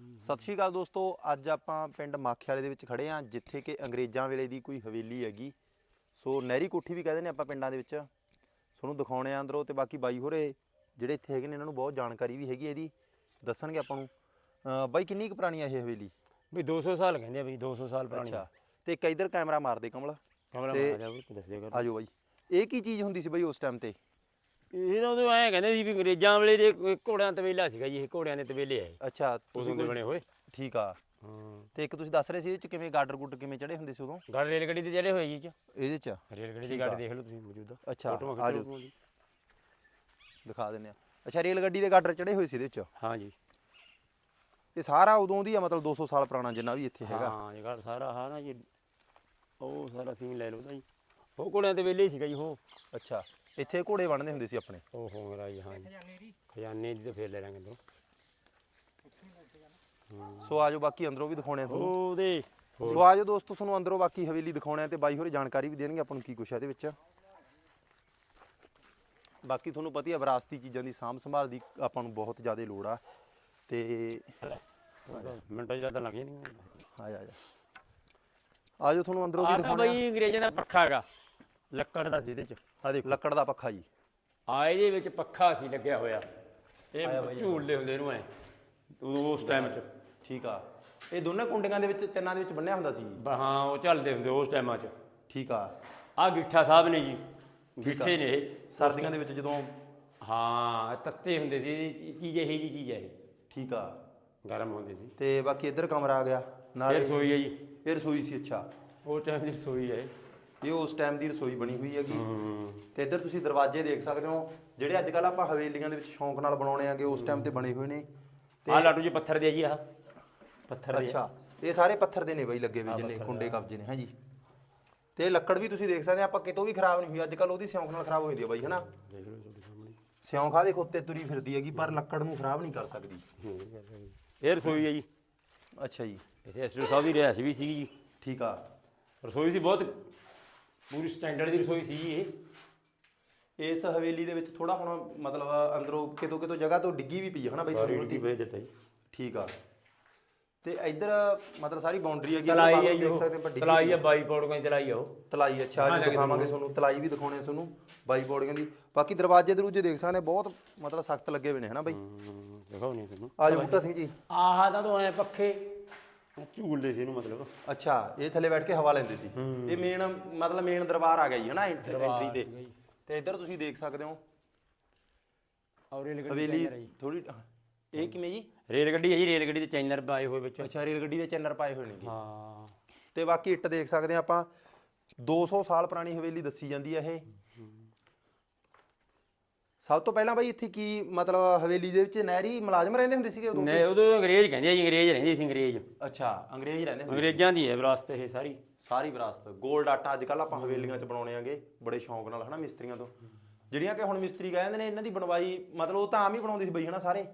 ਸਤਿ ਸ਼੍ਰੀ ਅਕਾਲ ਦੋਸਤੋ ਅੱਜ ਆਪਾਂ ਪਿੰਡ ਮਾਖੇ ਵਾਲੇ ਦੇ ਵਿੱਚ ਖੜੇ ਆ ਜਿੱਥੇ ਕਿ ਅੰਗਰੇਜ਼ਾਂ ਵੇਲੇ ਦੀ ਕੋਈ ਹਵੇਲੀ ਹੈਗੀ। ਸੋ ਨਹਿਰੀ ਕੋਠੀ ਵੀ ਕਹਿੰਦੇ ਨੇ ਆਪਾਂ ਪਿੰਡਾਂ ਦੇ ਵਿੱਚ। ਤੁਹਾਨੂੰ ਦਿਖਾਉਣੇ ਆ ਅੰਦਰੋਂ ਤੇ ਬਾਕੀ ਬਾਈ ਹੋਰੇ ਜਿਹੜੇ ਇੱਥੇ ਹੈਗੇ ਨੇ ਇਹਨਾਂ ਨੂੰ ਬਹੁਤ ਜਾਣਕਾਰੀ ਵੀ ਹੈਗੀ ਇਹਦੀ। ਦੱਸਣਗੇ ਆਪਾਂ ਨੂੰ। ਅਹ ਬਾਈ ਕਿੰਨੀ ਕੁ ਪੁਰਾਣੀ ਹੈ ਇਹ ਹਵੇਲੀ? ਵੀ 200 ਸਾਲ ਕਹਿੰਦੇ ਆ ਵੀ 200 ਸਾਲ ਪੁਰਾਣੀ। ਅੱਛਾ ਤੇ ਇੱਕ ਇਧਰ ਕੈਮਰਾ ਮਾਰਦੇ ਕਮਲ। ਕਮਰਾ ਤੇ- ਮਾਰ ਜਾ ਦੱਸ ਦਿਆ ਕਰ। ਆਜੋ ਬਾਈ। ਇਹ ਕੀ ਚੀਜ਼ ਹੁੰਦੀ ਸੀ ਬਾਈ ਉਸ ਟਾਈਮ ਤੇ? ਇਹ ਤਾਂ ਉਦੋਂ ਐ ਕਹਿੰਦੇ ਸੀ ਵੀ ਅੰਗਰੇਜ਼ਾਂ ਵੇਲੇ ਦੇ ਘੋੜਿਆਂ ਤਵੇਲਾ ਸੀਗਾ ਜੀ ਇਹ ਘੋੜਿਆਂ ਦੇ ਤਵੇਲੇ ਆਏ ਅੱਛਾ ਉਦੋਂ ਤੁਸੀਂ ਦੇ ਬਣੇ ਹੋਏ। ਠੀਕ ਆ। ਹਾਂ। ਤੇ ਇੱਕ ਤੁਸੀਂ ਦੱਸ ਰਹੇ ਸੀ ਇਹ ਚ ਕਿਵੇਂ ਗਾਡਰ ਗੁੱਡ ਕਿਵੇਂ ਚੜੇ ਹੁੰਦੇ ਸੀ ਉਦੋਂ? ਗੜ ਰੇਲ ਗੱਡੀ ਤੇ ਚੜੇ ਹੋਏ ਜੀ ਚ। ਇਹਦੇ ਚ? ਰੇਲ ਗੱਡੀ ਦੀ। ਗੱਡੀ ਦੇਖ ਲਓ ਤੁਸੀਂ ਮੌਜੂਦਾ ਅੱਛਾ, ਆ ਜਾਓ। ਦਿਖਾ ਦਿੰਦੇ ਆ। ਅੱਛਾ ਰੇਲ ਗੱਡੀ ਦੇ ਗਾਡਰ ਚੜੇ ਹੋਏ ਸੀ ਇਹਦੇ ਚ? ਹਾਂ ਜੀ। ਇਹ ਸਾਰਾ ਉਦੋਂ ਦੀ ਆ ਮਤਲਬ 200 ਸਾਲ ਪੁਰਾਣਾ ਜਿੰਨਾ ਵੀ ਇੱਥੇ ਹੈਗਾ। ਹਾਂ ਇਹ ਗੜ ਸਾਰਾ ਹਾਂ ਨਾ ਜੀ ਉਹ ਸਾਰਾ ਸੀਨ ਲੈ ਲਓ ਤਾਂ ਜੀ। ਉਹ ਘੋੜਿਆਂ ਤੇ ਵੇਲੇ ਸੀਗਾ ਜੀ ਉਹ। ਅੱਛਾ। ਇੱਥੇ ਘੋੜੇ ਬਣਦੇ ਹੁੰਦੇ ਸੀ ਆਪਣੇ। ਉਹ ਹੋ ਮੇਰਾ ਜੀ ਹਾਂ ਜੀ ਖਜ਼ਾਨੇ ਦੀ ਤਾਂ ਫੇਰ ਲੈ ਲਾਂਗੇ ਅੰਦਰੋਂ ਸੋ ਆਜੋ ਬਾਕੀ ਅੰਦਰੋਂ ਵੀ ਦਿਖਾਉਣੇ ਆ ਤੁਹਾਨੂੰ। ਉਹਦੇ ਸੋ ਆਜੋ ਦੋਸਤੋ ਤੁਹਾਨੂੰ ਅੰਦਰੋਂ ਬਾਕੀ ਹਵੇਲੀ ਦਿਖਾਉਣੇ ਆ ਤੇ ਬਾਈ ਹੋਰੇ ਜਾਣਕਾਰੀ ਵੀ ਦੇਣਗੇ ਆਪਾਂ ਨੂੰ ਕੀ ਕੁਛ ਹੈ ਇਹਦੇ ਵਿੱਚ। ਬਾਕੀ ਤੁਹਾਨੂੰ ਪਤਾ ਹੀ ਆ ਵਿਰਾਸਤੀ ਚੀਜ਼ਾਂ ਦੀ ਸਾਂਭ ਸੰਭਾਲ ਦੀ ਆਪਾਂ ਨੂੰ ਬਹੁਤ ਜ਼ਿਆਦਾ ਲੋੜ ਆ। ਤੇ ਮਿੰਟਾਂ ਚ ਤਾਂ ਲੱਗ ਜਾਣੀ ਆ ਜਾ ਆ ਜਾ ਆਜੋ ਤੁਹਾਨੂੰ ਅੰਦਰੋਂ ਵੀ ਆ ਤਾਂ ਦਿਖਾਉਣੇ ਬਈ ਅੰਗਰੇਜ਼ਾਂ ਦਾ ਪੱਖਾ ਹੈਗਾ। ਲੱਕੜ ਦਾ ਸੀ ਇਹਦੇ ਚ। ਆ ਦੇਖੋ। ਲੱਕੜ ਦਾ ਪੱਖਾ ਜੀ। ਆ ਇਹਦੇ ਵਿੱਚ ਪੱਖਾ ਸੀ ਲੱਗਿਆ ਹੋਇਆ। ਇਹ ਝੂਲਦੇ ਹੁੰਦੇ ਇਹਨੂੰ ਐ। ਉਸ ਟਾਈਮ ਚ। ਠੀਕ ਆ। ਇਹ ਦੋਨੇ ਕੁੰਡੀਆਂ ਦੇ ਵਿੱਚ ਤਿੰਨਾਂ ਦੇ ਵਿੱਚ ਬੰਨਿਆ ਹੁੰਦਾ ਸੀ ਜੀ? ਹਾਂ ਉਹ ਚੱਲਦੇ ਹੁੰਦੇ ਉਸ ਟਾਈਮਾਂ ਚ। ਠੀਕ ਆ। ਆ ਗਿੱਠਾ ਸਾਹਿਬ ਨੇ ਜੀ। ਗਿੱਠੇ ਨੇ ਇਹ। ਸਰਦੀਆਂ ਦੇ ਵਿੱਚ ਜਦੋਂ ਹਾਂ ਤੱਤੇ ਹੁੰਦੇ ਸੀ। ਇਹ ਚੀਜ਼ ਇਹੀ ਜੀ ਚੀਜ਼ ਹੈ ਇਹ। ਠੀਕ ਆ। ਗਰਮ ਹੁੰਦੇ ਸੀ। ਤੇ ਬਾਕੀ ਇੱਧਰ ਕਮਰਾ ਆ ਗਿਆ। ਇਹ ਨਾਲ ਰਸੋਈ ਹੈ ਜੀ। ਇਹ ਰਸੋਈ ਸੀ ਅੱਛਾ। ਉਸ ਟਾਈਮ ਦੀ ਰਸੋਈ ਹੈ ਇਹ। ਉਸ ਟਾਈਮ ਦੀ ਰਸੋਈ ਬਣੀ ਹੋਈ ਹੈਗੀ। ਤੇ ਇੱਧਰ ਤੁਸੀਂ ਦਰਵਾਜ਼ੇ ਦੇਖ ਸਕਦੇ ਹੋ ਜਿਹੜੇ ਅੱਜ ਕੱਲ ਆਪਾਂ ਹਵੇਲੀਆਂ ਦੇ ਵਿੱਚ ਸ਼ੌਂਕ ਨਾਲ ਬਣਾਉਣੇ ਆਗੇ ਉਸ ਟਾਈਮ ਤੇ ਬਣੇ ਹੋਏ ਨੇ। ਆ ਲਾਟੂ ਜੀ ਪੱਥਰ ਦੇ ਜੀ ਆ ਪੱਥਰ ਦੇ। ਅੱਛਾ ਇਹ ਸਾਰੇ ਪੱਥਰ ਦੇ ਨੇ ਬਈ ਲੱਗੇ ਹੋਏ ਜਿੰਨੇ ਕੁੰਡੇ ਕਬਜੇ ਨੇ ਹਾਂਜੀ ਤੇ ਇਹ ਲੱਕੜ ਵੀ ਤੁਸੀਂ ਦੇਖ ਸਕਦੇ ਆ ਆਪਾਂ ਕਿਤੋਂ ਵੀ ਖਰਾਬ ਨਹੀਂ ਹੋਈ ਅੱਜ ਕੱਲ ਉਹਦੀ ਸਿਉਂਕ ਨਾਲ ਖਰਾਬ ਹੋ ਜਾਂਦੀ ਹੈ ਬਾਈ ਹਨਾ। ਸਿਉਂਕ ਆ ਦੇਖੋ ਉੱਤੇ ਤੁਰੀ ਫਿਰਦੀ ਹੈਗੀ ਪਰ ਲੱਕੜ ਨੂੰ ਖਰਾਬ ਨਹੀਂ ਕਰ ਸਕਦੀ। ਇਹ ਰਸੋਈ ਹੈ ਜੀ। ਅੱਛਾ ਜੀ। ਇੱਥੇ ਐਸਟੂ ਸਾਹਿਬ ਦੀ ਰਿਹਾਇਸ਼ ਵੀ ਸੀਗੀ ਜੀ। ਠੀਕ ਆ। ਰਸੋਈ ਸੀ ਬਹੁਤ ਪੂਰੀ ਸਟੈਂਡਰਡ ਦੀ ਰਸੋਈ ਸੀ ਜੀ ਇਹ। ਇਸ ਹਵੇਲੀ ਦੇ ਵਿੱਚ ਥੋੜਾ ਹੁਣ ਮਤਲਬ ਅੰਦਰੋਂ ਕਿਤੋਂ ਕਿਤੋਂ ਜਗ੍ਹਾ ਤੋਂ ਡਿੱਗੀ ਵੀ ਪਈ ਹੈ ਹਨਾ ਬਾਈ ਡਿੱਗੀ ਬਹੁਤੀ? ਵੇਚ ਦਿੱਤਾ ਜੀ ਠੀਕ ਆ। ਤੇ ਇੱਧਰ ਮਤਲਬ ਸਾਰੀ ਬਾਉਂਡਰੀ ਹੈਗੀ ਤਲਾਈ ਹੈ ਦੇਖ ਸਕਦੇ ਡਿੱਗੀ ਤਲਾਈ ਹੈ ਬਾਈ ਪੌੜੀਆਂ ਦੀ ਤਲਾਈ ਆ ਉਹ। ਤਲਾਈ ਅੱਛਾ ਹਾਂ, ਜੀ ਜਾ ਕੇ ਦਿਖਾਵਾਂਗੇ ਤੁਹਾਨੂੰ। ਤਲਾਈ ਵੀ ਦਿਖਾਉਣੇ ਤੁਹਾਨੂੰ ਬਾਈ ਪੌੜੀਆਂ ਦੀ ਬਾਕੀ ਦਰਵਾਜ਼ੇ ਦਰੂਜੇ ਦੇਖ ਸਕਦੇ ਬਹੁਤ ਮਤਲਬ ਸਖਤ ਲੱਗੇ ਹੋਏ ਨੇ ਹਨਾ ਬਾਈ। ਨਹੀਂ ਤੁਹਾਨੂੰ। ਆਜੋ ਬੂਟਾ ਸਿੰਘ ਜੀ। ਆਹ ਤਾਂ ਤੋਂ ਐ ਪੱਖੇ। ਝੂਲਦੇ ਸੀ ਇਹਨੂੰ ਮਤਲਬ। ਅੱਛਾ ਇਹ ਥੱਲੇ ਬੈਠ ਕੇ ਹਵਾ ਲੈਂਦੇ ਸੀ। ਇਹ ਮੇਨ ਮਤਲਬ ਮੇਨ ਦਰਬਾਰ ਆ ਗਿਆ ਜੀ ਹਨਾ ਐਂਟਰੀ ਤੇ। ਤੇ ਇੱਧਰ ਤੁਸੀਂ ਦੇਖ ਸਕਦੇ ਹੋ। ਔਰ ਰੇਲ ਗੱਡੀ ਹਵੇਲੀ ਥੋੜੀ ਇਹ ਕਿਵੇਂ ਜੀ? ਰੇਲ ਗੱਡੀ ਹੈ ਜੀ ਰੇਲ ਗੱਡੀ ਦੇ ਚੈਨਲ ਪਾਏ ਹੋਏ ਵਿੱਚ। ਅੱਛਾ ਰੇਲ ਗੱਡੀ ਦੇ ਚੈਨਰ ਪਾਏ ਹੋਏ ਨੇਗੇ। ਹਾਂ। ਤੇ ਬਾਕੀ ਇੱਟ ਦੇਖ ਸਕਦੇ ਆ ਆਪਾਂ। 200 ਸਾਲ ਪੁਰਾਣੀ ਹਵੇਲੀ ਦੱਸੀ ਜਾਂਦੀ ਹੈ ਇਹ। ਸਭ ਤੋਂ ਪਹਿਲਾਂ ਬਾਈ ਇੱਥੇ ਕੀ ਮਤਲਬ ਹਵੇਲੀ ਦੇ ਵਿੱਚ ਨਹਿਰੀ ਮੁਲਾਜ਼ਮ ਰਹਿੰਦੇ ਹੁੰਦੇ ਸੀਗੇ ਉਦੋਂ? ਨੇ ਉਦੋਂ ਅੰਗਰੇਜ਼ ਕਹਿੰਦੇ ਆ ਜੀ ਅੰਗਰੇਜ਼ ਰਹਿੰਦੇ ਸੀ ਅੰਗਰੇਜ਼। ਅੱਛਾ ਅੰਗਰੇਜ਼ ਰਹਿੰਦੇ ਹੁੰਦੇ ਅੰਗਰੇਜ਼ਾਂ ਦੀ ਹੈ ਵਿਰਾਸਤ ਇਹ ਸਾਰੀ। ਸਾਰੀ ਵਿਰਾਸਤ 골ਡ ਆਟਾ ਅੱਜ ਕੱਲ ਆਪਾਂ ਹਵੇਲੀਆਂ 'ਚ ਬਣਾਉਣੇ ਆਗੇ ਬੜੇ ਸ਼ੌਂਕ ਨਾਲ ਹਨਾ ਮਿਸਤਰੀਆਂ ਤੋਂ। ਜਿਹੜੀਆਂ ਕਿ ਹੁਣ ਮਿਸਤਰੀ ਕਹਿੰਦੇ ਨੇ ਇਹਨਾਂ ਦੀ ਬਣਵਾਈ ਮਤਲਬ ਉਹ ਤਾਂ ਆਮ ਹੀ ਬਣਾਉਂਦੇ ਸੀ ਬਈ ਹਨਾ ਸਾਰੇ?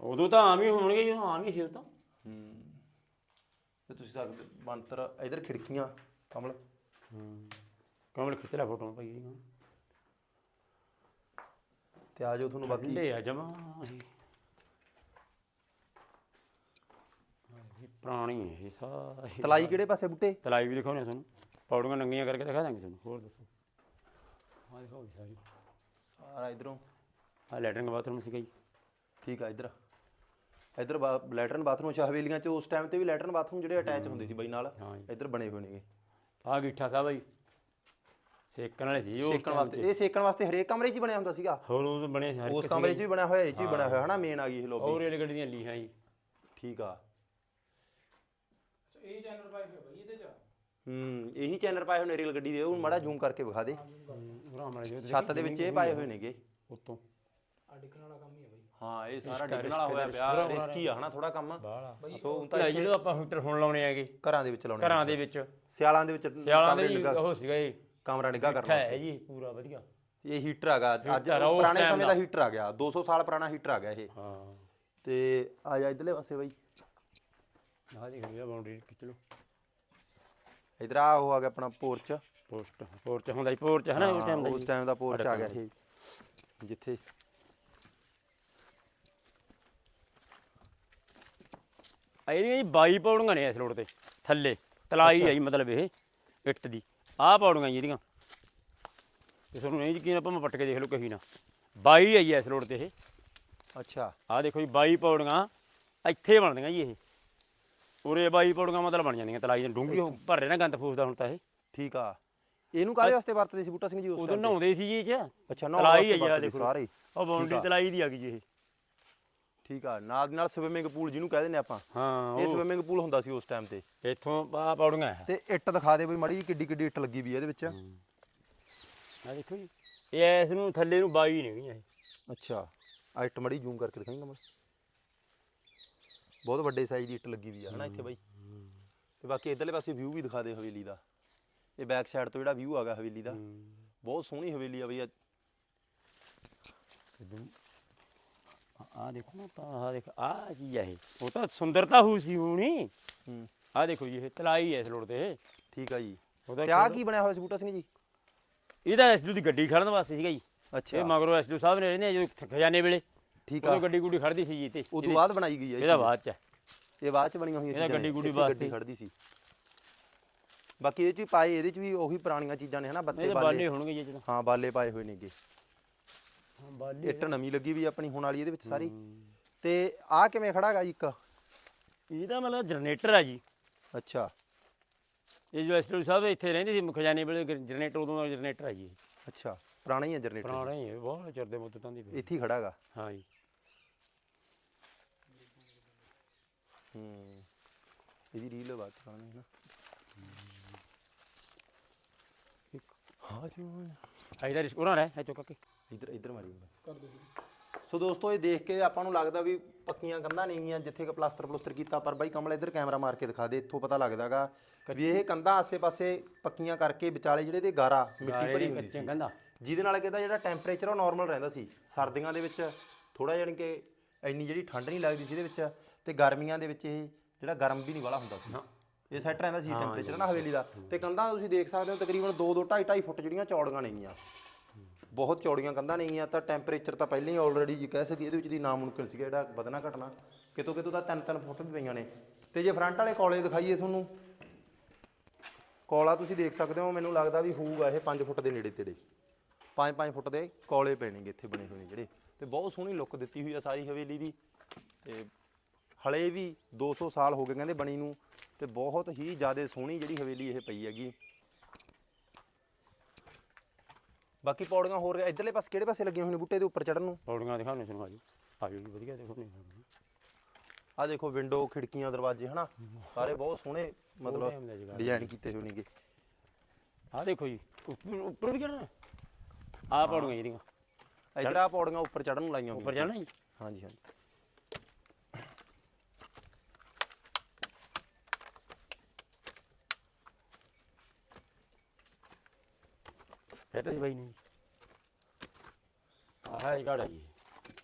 ਉਦੋਂ ਤਾਂ ਆਮ ਹੀ ਹੋਣਗੇ ਜੀ ਆਮ ਹੀ ਸੀ ਉਹ ਤਾਂ ਤੇ ਤੁਸੀਂ ਸਕਦੇ ਬੰਤਰ ਇਧਰ ਖਿੜਕੀਆਂ ਕਮਲ। ਕਮਲ ਖਿੱਚ ਲੈ ਫੋਟੋ ਭਾਈ। ਜੀ ਤੇ ਆ ਜਾਓ ਤੁਹਾਨੂੰ ਬਾਕੀ। ਠੰਡੇ ਆ ਜਮਾ ਇਹ ਪੁਰਾਣੀ ਹੈ ਇਹ ਸਾਰੀ। ਤਲਾਈ ਕਿਹੜੇ ਪਾਸੇ ਬੁੱਟੇ? ਤਲਾਈ ਵੀ ਦਿਖਾਉਣੇ ਤੁਹਾਨੂੰ। ਪੌੜੀਆਂ ਨੰਗੀਆਂ ਕਰਕੇ ਦਿਖਾ ਦਾਂਗੇ ਤੁਹਾਨੂੰ। ਹੋਰ ਦੱਸੋ। ਆ ਦਿਖਾਓ ਜੀ ਸਾਰੀ। ਸਾਰਾ ਇਧਰੋਂ। ਆ ਲੈਟਰਿੰਗ ਬਾਥਰੂਮ ਸੀਗਾ ਜੀ। ਠੀਕ ਆ ਇਧਰ। ਇਧਰ ਲੈਟਰਨ ਬਾਥਰੂਮ ਅੱਛਾ ਹਵੇਲੀਆਂ 'ਚ ਉਸ ਟਾਈਮ ਤੇ ਵੀ ਲੈਟਰਨ ਬਾਥਰੂਮ ਜਿਹੜੇ ਅਟੈਚ ਹੁੰਦੇ ਸੀ ਬਈ ਨਾਲ ਹਾਂ ਜੀ। ਇਧਰ ਬਣੇ ਹੋਏ ਨੇਗੇ। ਆ ਗਿੱਠਾ ਸਾਹਿਬ ਆ ਜੀ। ਸੇਕਣ ਵਾਲੇ ਸੀ ਉਹ ਸੇਕਣ ਵਾਸਤੇ ਇਹ ਸੇਕਣ ਵਾਸਤੇ ਹਰੇਕ ਕਮਰੇ 'ਚ ਹੀ ਬਣਿਆ ਹੁੰਦਾ ਸੀਗਾ। ਹੋਰ ਉਹ ਬਣੇ ਹਰ ਉਸ ਕਮਰੇ 'ਚ ਵੀ ਬਣਿਆ ਹੋਇਆ ਇਹ 'ਚ ਵੀ ਬਣਿਆ ਹੋਇਆ ਹਨਾ ਮੇਨ ਆ ਗਈ ਇਹ ਲੋਬੀ ਔਰ ਰੇਲ ਗੱਡੀ ਦੀਆਂ ਲੀਹਾਂ ਜੀ। ਠੀਕ ਆ। ਇਹ ਚੈਨਲ ਪਾਏ ਹੋਏ ਬਈ ਇਹਦੇ ਚ? ਹੂੰ ਇਹੀ ਚੈਨਲ ਪਾਏ ਹੋਏ ਨੇ ਰੇਲ ਗੱਡੀ ਦੇ ਉਹ ਮਾੜਾ ਜ਼ੂਮ ਕਰਕੇ ਵਿਖਾ ਦੇ। ਜੋ ਛੱਤ ਦੇ ਵਿੱਚ ਇਹ ਪਾਏ ਹੋਏ ਨੇਗੇ। ਉਤੋਂ। ਆ ਡਿੱਗਣ ਵਾਲਾ ਕੰਮ ਹੀ ਹੈ ਬਈ। ਹਾਂ ਇਹ ਸਾਰਾ ਡਿੱਗਣ ਵਾਲਾ ਹੋਇਆ ਪਿਆ ਰਿਸਕੀ ਆ ਹਨਾ ਥੋੜਾ ਕੰਮ। ਬਾਹਲਾ। ਸੋ ਹੁਣ ਤਾਂ ਲੈ ਜਦੋਂ ਆਪਾਂ ਹੀਟਰ ਹੁਣ ਲਾਉਣੇ ਆਗੇ ਘਰਾਂ ਦੇ ਵਿੱਚ ਲਾਉਣੇ ਘਰਾਂ ਦੇ ਵਿੱਚ। ਸਿਆਲਾਂ ਦੇ ਵਿੱਚ ਸਿਆਲਾਂ ਦੇ ਕਮਰੇ ਜੀ ਨਿੱਘਾ- ਉਹ ਸੀਗਾ ਇਹ। ਕਮਰਾ ਨਿੱਘਾ ਕਰਨ ਵਾਸਤੇ ਹੈ ਜੀ ਪੂਰਾ ਵਧੀਆ। ਇਹ ਹੀਟਰ ਹੈਗਾ ਅੱਜ Heater ਆ, ਉਸ ਪੁਰਾਣੇ time ਸਮੇਂ ਦਾ ਦਾ। ਹੀਟਰ ਆ ਗਿਆ। 200 ਸਾਲ ਪੁਰਾਣਾ ਹੀਟਰ ਆ ਗਿਆ ਇਹ। ਹਾਂ। ਤੇ ਆ ਜਾ ਇਧਰਲੇ ਪਾਸੇ ਬਾਈ। ਆਹ ਦੇਖ ਲਿਆ ਬਾਉਂਡਰੀ ਖਿੱਚ ਲਓ। ਇਧਰ ਆ ਉਹ ਆ ਗਿਆ ਆਪਣਾ ਪੋਰਚ। ਪੋਸਟ ਪੋਰਚ ਹੁੰਦਾ ਜੀ ਪੋਰਚ ਹੈ ਨਾ ਉਸ ਟਾਈਮ ਦਾ ਉਸ ਜੀ। ਟਾਈਮ ਦਾ ਪੋਰਚ ਆ ਗਿਆ ਇਹ ਜਿੱਥੇ। ਇਹਦੀਆਂ ਜੀ 22 ਪੌੜੀਆਂ ਨੇ ਇਸ ਰੋਡ ਤੇ ਥੱਲੇ। ਤਲਾਈ ਹੈ ਜੀ ਮਤਲਬ ਇਹ ਇੱਟ ਦੀ। ਆਹ ਪੌੜੀਆਂ ਜੀ ਇਹਦੀਆਂ। ਤੇ ਤੁਹਾਨੂੰ ਨਹੀਂ ਯਕੀਨ ਆਪਾਂ ਮੈਂ ਪੱਟ ਕੇ ਦੇਖ ਲਓ ਕਹੀ ਨਾ। 22 ਹੈ ਜੀ ਇਸ ਰੋਡ ਤੇ ਇਹ। ਅੱਛਾ। ਆਹ ਦੇਖੋ ਜੀ 22 ਪੌੜੀਆਂ ਇੱਥੇ ਬਣਦੀਆਂ ਜੀ ਇਹ। ਉਰੇ 22 ਪੌੜੀਆਂ ਮਤਲਬ ਬਣ ਜਾਂਦੀਆਂ ਤਲਾਈ ਦੇ ਡੂੰਘੀ ਭਰ ਰਹੇ ਨਾ ਗੰਦ ਫੂਸਦਾ ਹੁਣ ਤਾਂ ਇਹ। ਠੀਕ ਆ। ਇਹਨੂੰ ਕਾਹਦੇ ਵਾਸਤੇ ਵਰਤਦੇ ਸੀ ਬੂਟਾ ਸਿੰਘ ਜੀ ਉਸ ਉਦੋਂ? ਨਹਾਉਂਦੇ ਸੀ ਜੀ ਇਹ ਚ। ਅੱਛਾ ਵਰਤਦੇ ਦੇਖੋ। ਸਾਰੇ। ਉਹ ਬਾਉਂਡਰੀ। ਤਲਾਈ ਦੀ ਆ ਗਈ ਜੀ ਇਹ। ਠੀਕ ਆ ਨਾਲ ਦੀ ਨਾਲ ਸਵਿਮਿੰਗ ਪੂਲ ਜਿਹਨੂੰ ਕਹਿ ਦਿੰਦੇ ਆਪਾਂ। ਹਾਂ ਇਹ ਉਹ। ਸਵਿਮਿੰਗ ਪੂਲ ਹੁੰਦਾ ਸੀ ਉਸ ਟਾਈਮ ਤੇ। ਇੱਥੋਂ ਆ ਪੌੜੀਆਂ ਤੇ ਇੱਟ ਦਿਖਾ ਦੇ ਬਈ ਮੜੀ ਕਿੱਡੀ ਕਿੱਡੀ ਇੱਟ ਲੱਗੀ ਵੀ ਆ ਇਹਦੇ ਵਿੱਚ। ਆ ਦੇਖੋ ਜੀ ਇਹ ਇਸ ਨੂੰ ਥੱਲੇ ਨੂੰ 22 ਨੇ ਗਈਆਂ ਅੱਛਾ ਆ ਇੱਟ ਮੜੀ ਜ਼ੂਮ ਕਰਕੇ ਦਿਖਾਏਂਗਾ ਮੈਂ ਬਹੁਤ ਵੱਡੇ ਸਾਈਜ਼ ਦੀ ਇੱਟ ਲੱਗੀ ਵੀ ਆ ਹਨਾ ਇੱਥੇ ਬਾਈ। ਤੇ ਬਾਕੀ ਇਧਰਲੇ ਪਾਸੇ ਵਿਊ ਵੀ ਦਿਖਾ ਦੇ ਹਵੇਲੀ ਦਾ। ਇਹ ਬੈਕ ਸਾਈਡ ਤੋਂ ਜਿਹੜਾ ਵਿਊ ਆਗਾ ਹਵੇਲੀ ਦਾ। ਬਹੁਤ ਸੋਹਣੀ ਹਵੇਲੀ ਆ ਬਈ ਆ ਆ ਦੇਖੋ ਨਾ ਤਾਂ ਆ ਦੇਖ ਆ ਚੀਜ਼ ਹੈ ਇਹ। ਉਹ ਤਾਂ ਸੁੰਦਰਤਾ ਹੋਈ ਸੀ ਹੋਣੀ। ਹੂੰ। ਆ ਦੇਖੋ ਜੀ ਇਹ ਤਲਾਈ ਹੈ ਇਸ ਰੋਡ ਤੇ। ਠੀਕ ਆ ਜੀ। ਉਹਦਾ ਤੇ ਆ ਕੀ ਬਣਿਆ ਹੋਇਆ ਸੀ ਬੂਟਾ ਸਿੰਘ ਜੀ? ਇਹਦਾ ਐਸਡੂ ਦੀ ਗੱਡੀ ਖੜਨ ਵਾਸਤੇ ਸੀਗਾ ਜੀ। ਅੱਛਾ। ਇਹ ਮਗਰੋਂ ਐਸਡੂ ਸਾਹਿਬ ਨੇ ਇਹਨੇ ਜਦੋਂ ਖਜ਼ਾਨੇ ਵੇਲੇ ਠੀਕ ਆ। ਉਦੋਂ ਗੱਡੀ ਗੁੱਡੀ ਖੜਦੀ ਸੀ ਜੀ ਤੇ ਉਦੋਂ ਬਾਅਦ ਬਣਾਈ ਗਈ ਆ ਇਹ ਇਹਦਾ। ਬਾਅਦ ਚ ਹੈ। ਇਹ ਬਾਅਦ ਚ ਬਣੀਆਂ ਹੋਈਆਂ ਇਹਦਾ। ਗੱਡੀ ਗੁੱਡੀ ਵਾਸਤੇ। ਖੜਦੀ ਸੀ। ਬਾਕੀ ਇਹ ਚ ਵੀ ਪਾਏ ਇਹਦੇ ਚ ਵੀ ਉਹੀ ਪੁਰਾਣੀਆਂ ਚੀਜ਼ਾਂ ਨੇ ਹਨਾ ਬੱਤੇ ਇਹਦੇ ਬਾਲੇ। ਬਾਲੇ ਹੋਣਗੇ ਜੀ ਜਦੋਂ ਹਾਂ ਬਾਲੇ ਪਾਏ ਹੋਏ ਨੇਗੇ। ਹਾਂ ਬਾਲੇ ਇੱਟ ਨਵੀਂ ਲੱਗੀ ਵੀ ਆਪਣੀ ਹੁਣ ਵਾਲੀ ਇਹਦੇ ਵਿੱਚ ਸਾਰੀ। ਤੇ ਆ ਕਿਵੇਂ ਖੜਾਗਾ ਜੀ ਇੱਕ? ਇਹਦਾ ਮਤਲਬ ਜਨਰੇਟਰ ਆ ਜੀ। ਅੱਛਾ। ਇਹ ਜੋ ਐਸਡੂ ਸਾਹਿਬ ਇੱਥੇ ਰਹਿੰਦੇ ਸੀ ਖਜ਼ਾਨੇ ਵੇਲੇ ਜਨਰੇਟਰ ਉਦੋਂ ਦਾ ਜਨਰੇਟਰ ਆ ਜੀ। ਅੱਛਾ ਪੁਰਾਣਾ ਹੀ ਆ ਜਨਰੇਟਰ ਪੁਰਾਣਾ ਹੀ ਹੈ ਬਹੁਤ ਚਿਰ ਦੇ ਮੁੱਦਤਾਂ ਦੀ। ਇੱਥੇ ਹੀ ਖੜਾਗਾ। ਹਾਂ ਜੀ। ਹੂੰ। ਇਹਦੀ ਰੀਲ ਬਣਾਉਣੀ ਹੈ ਨਾ। ਇੱਕ। ਹਾਂ ਜੀ। ਇਹਦਾ ਰਿਸਕ ਉਹਨਾਂ ਰਹਿ ਚੁੱਕ ਕੇ। ਇਧਰ ਇਧਰ ਮਾਰੀ ਕਰ ਦੋ ਜੀ ਸੋ ਦੋਸਤੋ ਇਹ ਦੇਖ ਕੇ ਆਪਾਂ ਨੂੰ ਲੱਗਦਾ ਵੀ ਪੱਕੀਆਂ ਕੰਧਾਂ ਨਹੀਂ ਗੀਆਂ ਜਿੱਥੇ ਕਿ ਪਲਾਸਟਰ ਪਲੂਸਟਰ ਕੀਤਾ ਪਰ ਬਾਈ ਕਮਲ ਇੱਧਰ ਕੈਮਰਾ ਮਾਰ ਕੇ ਦਿਖਾ ਦੇ ਇੱਥੋਂ ਪਤਾ ਲੱਗਦਾਗਾ ਵੀ ਇਹ ਕੰਧਾਂ ਆਸੇ-ਪਾਸੇ ਪੱਕੀਆਂ ਕਰਕੇ ਵਿਚਾਲੇ ਜਿਹੜੇ ਦੇ ਗਾਰਾ ਮਿੱਟੀ ਭਰੀ ਹੁੰਦੀ ਸੀ। ਕਹਿੰਦਾ ਜਿਹਦੇ ਨਾਲ ਕਿਹਦਾ ਜਿਹੜਾ ਟੈਂਪਰੇਚਰ ਉਹ ਨਾਰਮਲ ਰਹਿੰਦਾ ਸੀ। ਸਰਦੀਆਂ ਦੇ ਵਿੱਚ ਥੋੜਾ ਜਾਣੀ ਕਿ ਇੰਨੀ ਜਿਹੜੀ ਠੰਡ ਨਹੀਂ ਲੱਗਦੀ ਸੀ ਇਹਦੇ ਵਿੱਚ ਤੇ ਗਰਮੀਆਂ ਦੇ ਵਿੱਚ ਇਹ ਜਿਹੜਾ ਗਰਮ ਵੀ ਨਹੀਂ ਵਾਲਾ ਹੁੰਦਾ ਸੀ। ਇਹ ਸੈੱਟ ਰਹਿੰਦਾ ਸੀ ਟੈਂਪਰੇਚਰ ਨਾ ਹਵੇਲੀ ਦਾ। ਤੇ ਕੰਧਾਂ ਤੁਸੀਂ ਦੇਖ ਸਕਦੇ ਹੋ ਤਕਰੀਬਨ 2 2 2.5 2.5 ਫੁੱਟ ਜਿਹੜੀਆਂ ਚੌੜੀਆਂ ਨੇਗੀਆਂ। ਬਹੁਤ ਚੌੜੀਆਂ ਕੰਧਾਂ ਨੇਗੀਆਂ ਤਾਂ ਟੈਂਪਰੇਚਰ ਤਾਂ ਪਹਿਲਾਂ ਹੀ ਆਲਰੇਡੀ ਜੀ ਕਹਿ ਸਕੀਏ, ਇਹਦੇ ਵਿੱਚ ਦੀ ਨਾਮੁਮਕਿਨ ਸੀਗਾ ਜਿਹੜਾ ਵਧਣਾ ਘਟਣਾ। ਕਿਤੋਂ ਕਿਤੋਂ ਤਾਂ 3-3 ਫੁੱਟ ਵੀ ਪਈਆਂ ਨੇ। ਤੇ ਜੇ ਫਰੰਟ ਵਾਲੇ ਕੋਲੇ ਦਿਖਾਈਏ ਤੁਹਾਨੂੰ, ਕੋਲਾ ਤੁਸੀਂ ਦੇਖ ਸਕਦੇ ਹੋ, ਮੈਨੂੰ ਲੱਗਦਾ ਵੀ ਹੋਊਗਾ ਇਹ 5 ਫੁੱਟ ਦੇ ਨੇੜੇ ਤੇੜੇ। 5-5 ਫੁੱਟ ਦੇ ਕੋਲੇ ਪੈਣਗੇ ਇੱਥੇ ਬਣੇ ਹੋਏ ਨੇ ਜਿਹੜੇ। ਤੇ ਬਹੁਤ ਸੋਹਣੀ ਲੁੱਕ ਦਿੱਤੀ ਹੋਈ ਆ ਸਾਰੀ ਹਵੇਲੀ ਦੀ। ਤੇ ਹਲੇ ਵੀ 200 ਸਾਲ ਹੋ ਗਏ ਕਹਿੰਦੇ ਬਣੀ ਨੂੰ, ਤੇ ਬਹੁਤ ਹੀ ਜ਼ਿਆਦਾ ਸੋਹਣੀ ਜਿਹੜੀ ਹਵੇਲੀ ਇਹ ਪਈ ਹੈਗੀ। ਬਾਕੀ ਪੌੜੀਆਂ ਹੋਰ ਇਧਰਲੇ ਪਾਸੇ ਕਿਹੜੇ ਪਾਸੇ ਲੱਗੀਆਂ ਹੋਈਆਂ ਨੇ ਬੂਟੇ ਦੇ ਉੱਪਰ ਚੜਨ ਨੂੰ? ਪੌੜੀਆਂ ਦਿਖਾਉਣੇ ਸੁਣਵਾ ਜੀ। ਆਜੋ ਜੀ ਵਧੀਆ ਦੇਖੋ ਨਹੀਂ ਆ ਦੇਖੋ ਵਿੰਡੋ ਖਿੜਕੀਆਂ ਦਰਵਾਜ਼ੇ ਹਨਾ? ਸਾਰੇ ਬਹੁਤ ਸੋਹਣੇ ਮਤਲਬ। ਡਿਜ਼ਾਈਨ ਕੀਤੇ ਹੋਏ ਨੇਗੇ। ਆ ਦੇਖੋ ਜੀ ਉੱਪਰ ਵੀ ਚੜਨਾ ਆ ਪੌੜੀਆਂ ਜਿਹੜੀਆਂ। ਇਧਰ ਆ ਪੌੜੀਆਂ ਉੱਪਰ ਚੜਨ ਨੂੰ ਲਾਈਆਂ ਉੱਪਰ ਚੜਨਾ ਜੀ। ਹਾਂਜੀ ਹਾਂਜੀ। ਤਾਂ ਜੀ ਬਾਈ ਨਹੀਂ ਆਹ ਹੈ ਗਾੜਾ ਜੀ।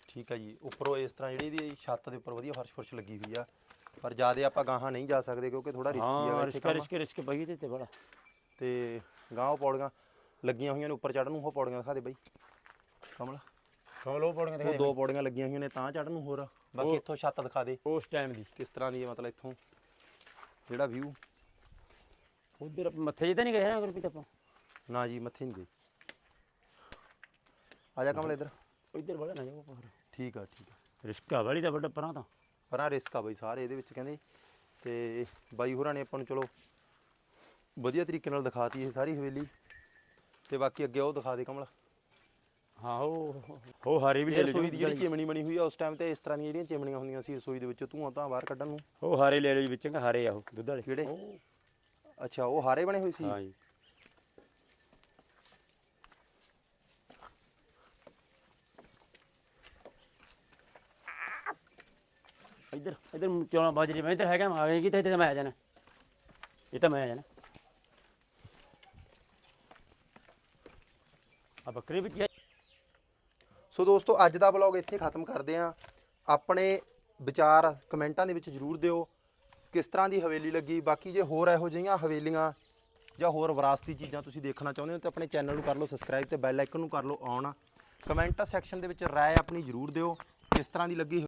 ਠੀਕ ਹੈ ਜੀ। ਉੱਪਰੋਂ ਇਸ ਤਰ੍ਹਾਂ ਜਿਹੜੀ ਇਹਦੀ ਛੱਤ ਦੇ ਉੱਪਰ ਵਧੀਆ ਫਰਸ਼ ਫੁਰਸ਼ ਲੱਗੀ ਹੋਈ ਆ। ਪਰ ਜਿਆਦੇ ਆਪਾਂ ਗਾਹਾਂ ਨਹੀਂ ਜਾ ਸਕਦੇ ਕਿਉਂਕਿ ਥੋੜਾ ਰਿਸਕੀ ਹਾਂ ਹੈਗਾ ਇੱਥੇ ਰਿਸਕ ਰਿਸਕ ਰਿਸਕ ਪਈ ਤੇ ਤੇ ਬੜਾ। ਤੇ ਗਾਂ ਉਹ ਪੌੜੀਆਂ ਲੱਗੀਆਂ ਹੋਈਆਂ ਨੇ ਉੱਪਰ ਚੜਨ ਨੂੰ ਉਹ ਪੌੜੀਆਂ ਦਿਖਾ ਦੇ ਬਾਈ। ਕਮਲ। ਪੌੜੀਆਂ ਉਹ ਦਿਖਾ ਦੋ ਪੌੜੀਆਂ ਲੱਗੀਆਂ ਹੋਈਆਂ ਨੇ ਤਾਂ ਚੜਨ ਨੂੰ ਹੋਰ। ਬਾਕੀ ਉਹ- ਇੱਥੋਂ ਛੱਤ ਦਿਖਾ ਦੇ। ਉਸ ਟਾਈਮ ਦੀ। ਕਿਸ ਤਰ੍ਹਾਂ ਦੀ ਹੈ ਮਤਲਬ ਇੱਥੋਂ। ਜਿਹੜਾ ਵਿਊ ਉਧਰ ਮੱਥੇ ਜੇ ਤਾਂ ਨਹੀਂ ਗਏ ਨਾ ਗੁਰਪ੍ਰੀਤ ਆਪਾਂ? ਨਾ ਜੀ ਮੱਥੇ ਨਹੀਂ ਗਈ ਆ ਜਾ ਕਮਲ ਇੱਧਰ। ਉਧਰ ਬੜਾ ਨਾ ਜਾਓ ਪਰ ਠੀਕ ਆ ਠੀਕ ਆ। ਰਿਸਕ ਵਾਲੀ ਦਾ ਵੱਡਾ ਪਰਾਂ ਤਾਂ। ਪਰ ਰਿਸਕ ਆ ਬਈ ਸਾਰੇ ਇਹਦੇ ਵਿੱਚ ਕਹਿੰਦੇ। ਤੇ ਬਾਈ ਹੋਰਾਂ ਨੇ ਆਪਾਂ ਨੂੰ ਚਲੋ ਵਧੀਆ ਤਰੀਕੇ ਨਾਲ ਦਿਖਾਤੀ ਇਹ ਸਾਰੀ ਹਵੇਲੀ। ਤੇ ਬਾਕੀ ਅੱਗੇ ਉਹ ਦਿਖਾ ਦੇ ਕਮਲ। ਹਾਂ ਉਹ ਉਹ ਹਾਰੀ ਵੀ ਇਹ ਲੈ ਲਿਓ ਰਸੋਈ ਦੀ ਜਿਹੜੀ ਚਿਮਣੀ ਬਣੀ ਹੋਈ ਆ ਉਸ ਟਾਈਮ ਤੇ ਇਸ ਤਰ੍ਹਾਂ ਦੀਆਂ ਜਿਹੜੀਆਂ ਚਿਮਣੀਆਂ ਹੁੰਦੀਆਂ ਸੀ ਰਸੋਈ ਦੇ ਵਿੱਚੋਂ ਧੂਆਂ ਤਾਂ ਬਾਹਰ ਕੱਢਣ ਨੂੰ। ਉਹ ਹਾਰੇ ਲੈ ਲਿਓ ਜੀ ਵਿੱਚੋਂ ਹਾਰੇ ਆ ਉਹ ਦੁੱਧ ਵਾਲੇ। ਕਿਹੜੇ? ਅੱਛਾ ਉਹ ਹਾਰੇ ਬਣੇ ਹੋਏ ਸੀ। ਹਾਂ ਜੀ। ਇੱਧਰ ਇੱਧਰ ਚੋਣਾ ਬਾਜਰੀ ਮੈਂ ਇੱਧਰ ਹੈਗਾ ਆ ਗਿਆ ਕਿਤੇ, ਇੱਥੇ ਮੈਂ ਆ ਜਾਣਾ। ਇਹ ਤਾਂ ਮੈਂ ਆ ਜਾਣਾ। ਆ ਬੱਕਰੀ ਵਿੱਚ ਸੋ ਦੋਸਤੋ, ਅੱਜ ਦਾ ਵਲੌਗ ਇੱਥੇ ਖਤਮ ਕਰਦੇ ਹਾਂ। ਆਪਣੇ ਵਿਚਾਰ ਕਮੈਂਟਾਂ ਦੇ ਵਿੱਚ ਜਰੂਰ ਦਿਓ। ਕਿਸ ਤਰ੍ਹਾਂ ਦੀ ਹਵੇਲੀ ਲੱਗੀ? ਬਾਕੀ ਜੇ ਹੋਰ ਇਹੋ ਜਿਹੀਆਂ ਹਵੇਲੀਆਂ ਜਾਂ ਹੋਰ ਵਿਰਾਸਤੀ ਚੀਜ਼ਾਂ ਤੁਸੀਂ ਦੇਖਣਾ ਚਾਹੁੰਦੇ ਹੋ, ਤਾਂ ਆਪਣੇ ਚੈਨਲ ਨੂੰ ਕਰ ਲਓ ਸਬਸਕ੍ਰਾਈਬ ਤੇ ਬੈਲ ਆਈਕਨ ਨੂੰ ਕਰ ਲਓ ਔਨ ਕਮੈਂਟ ਸੈਕਸ਼ਨ ਦੇ ਵਿੱਚ ਰਾਏ ਆਪਣੀ ਜਰੂਰ ਦਿਓ। ਕਿਸ ਤਰ੍ਹਾਂ ਦੀ ਲੱਗੀ